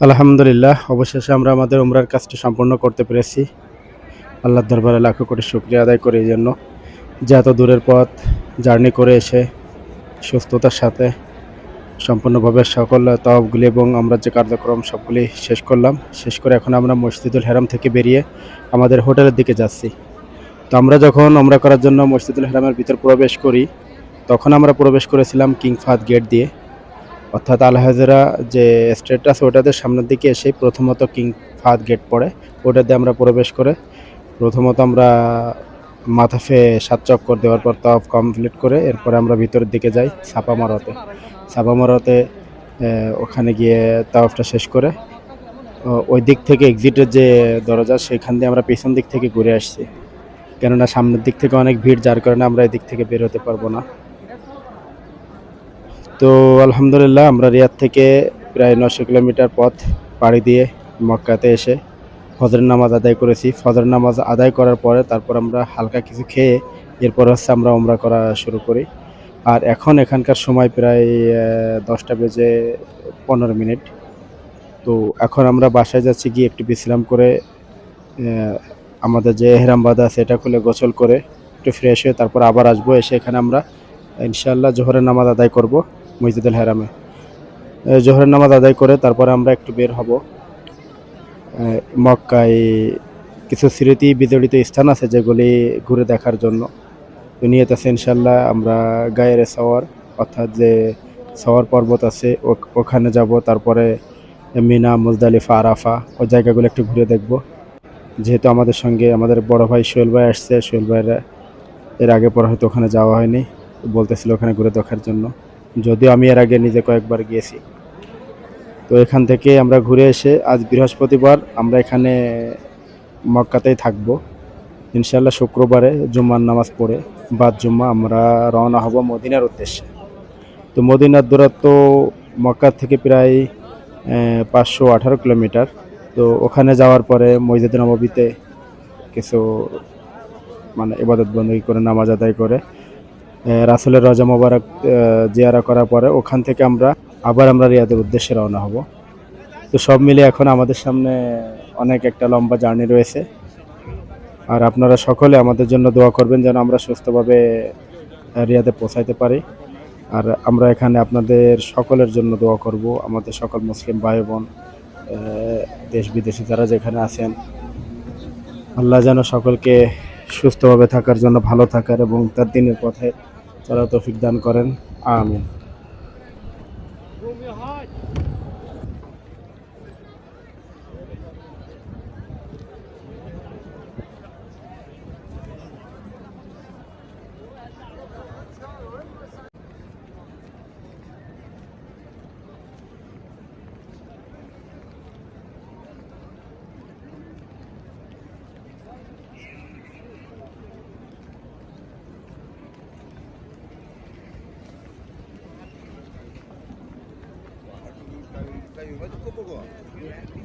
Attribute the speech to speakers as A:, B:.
A: আলহামদুলিল্লাহ, অবশেষে আমরা আমাদের উমরার কাজটি সম্পূর্ণ করতে পেরেছি। আল্লাহর দরবারে লাখো কোটি শুক্রিয়া আদায় করি এই জন্য। যে এত দূরের পথ, জার্নি করে এসে সুস্থতার সাথে সম্পূর্ণভাবে সকল তহবগুলি এবং আমরা যে কার্যক্রম সবগুলি শেষ করলাম, শেষ করে এখন আমরা মসজিদুল হেরাম থেকে বেরিয়ে আমাদের হোটেলের দিকে যাচ্ছি। তো আমরা যখন আমরা করার জন্য মসজিদুল হেরামের ভিতর প্রবেশ করি, তখন আমরা প্রবেশ করেছিলাম কিং ফাদ গেট দিয়ে। অর্থাৎ আল হাজরা যে স্ট্রেট আছে ওটাতে সামনের দিকে এসে প্রথমত কিং ফাদ গেট পড়ে। ওটাতে আমরা প্রবেশ করে প্রথমত আমরা মাথা ফেয়ে সাত চক্কর দেওয়ার পর তফ কমপ্লিট করে এরপরে আমরা ভিতরের দিকে যাই ছাপা মারাতে ছাপা মারাতে ওখানে গিয়ে তাওয়াফটা শেষ করে ওই দিক থেকে এক্সিটের যে দরজা, সেখান দিয়ে আমরা পেছন দিক থেকে ঘুরে আসছি। কেননা সামনের দিক থেকে অনেক ভিড়, যার কারণে আমরা এদিক থেকে বের হতে পারব না। তো আলহামদুলিল্লাহ, আমরা রিয়াদ থেকে প্রায় নশো কিলোমিটার পথ পাড়ি দিয়ে মক্কাতে এসে ফজরের নামাজ আদায় করেছি। ফজরের নামাজ আদায় করার পরে তারপর আমরা হালকা কিছু খেয়ে এরপর হচ্ছে আমরা ওমরা করা শুরু করি। আর এখন এখানকার সময় প্রায় দশটা বেজে পনেরো মিনিট। তো এখন আমরা বাসায় যাচ্ছি, গিয়ে একটু বিশ্রাম করে আমাদের যে এহরাম বাঁধা আছে এটা খুলে গোসল করে একটু ফ্রেশ হয়ে তারপর আবার আসব। এসে এখানে আমরা ইনশাআল্লাহ জোহরের নামাজ আদায় করব। মসজিদুল হেরামে। জোহরের নামাজ আদায় করে তারপরে আমরা একটু বের হব। মক্কায় কিছু স্মৃতি বিজড়িত স্থান আছে যেগুলি ঘুরে দেখার জন্য। তো নিয়ত আছে ইনশাল্লাহ আমরা গায়ের সাওয়ার, অর্থাৎ যে সাওয়ার পর্বত আছে ও- ওখানে যাব। তারপরে মিনা, মুজদালিফা, আরাফা, ওই জায়গাগুলো একটু ঘুরে দেখব। যেহেতু আমাদের সঙ্গে আমাদের বড় ভাই সোহেল ভাই আসছে, সোহেল ভাইয়ের এর আগে পর হয়তো ওখানে যাওয়া হয়নি, বলতেছিল ওখানে ঘুরে দেখার জন্য। যদিও আমি এর আগে নিজে কয়েকবার গিয়েছি। তো এখান থেকে আমরা ঘুরে এসে আজ বৃহস্পতিবার আমরা এখানে মক্কাতেই থাকব। ইনশাল্লাহ শুক্রবারে জুম্মার নামাজ পড়ে বাদ জুম্মা আমরা রওনা হব মদিনার উদ্দেশ্যে। তো মদিনার দূরত্ব মক্কা থেকে প্রায় পাঁচশো আঠারো কিলোমিটার। তো ওখানে যাওয়ার পরে মসজিদ নববীতে কিছু মানে ইবাদত বন্দী করে, নামাজ আদায় করে রাসূলের রজা মোবারক জিয়ারা করার পরে ওখান থেকে আমরা, আবার আমরা রিয়াদের উদ্দেশ্যে রওনা হব। তো সব মিলে এখন আমাদের সামনে অনেক একটা লম্বা জার্নি রয়েছে। আর আপনারা সকলে আমাদের জন্য দোয়া করবেন যেন আমরা সুস্থভাবে রিয়াদে পৌঁছাইতে পারি। আর আমরা এখানে আপনাদের সকলের জন্য দোয়া করব, আমাদের সকল মুসলিম ভাই বোন দেশ বিদেশে যারা যেখানে আছেন। আল্লাহ যেন সকলকে সুস্থভাবে থাকার জন্য ভালো থাকার এবং তার দিনের পথে চলার তৌফিক দান করেন। আমিন।
B: 不不不。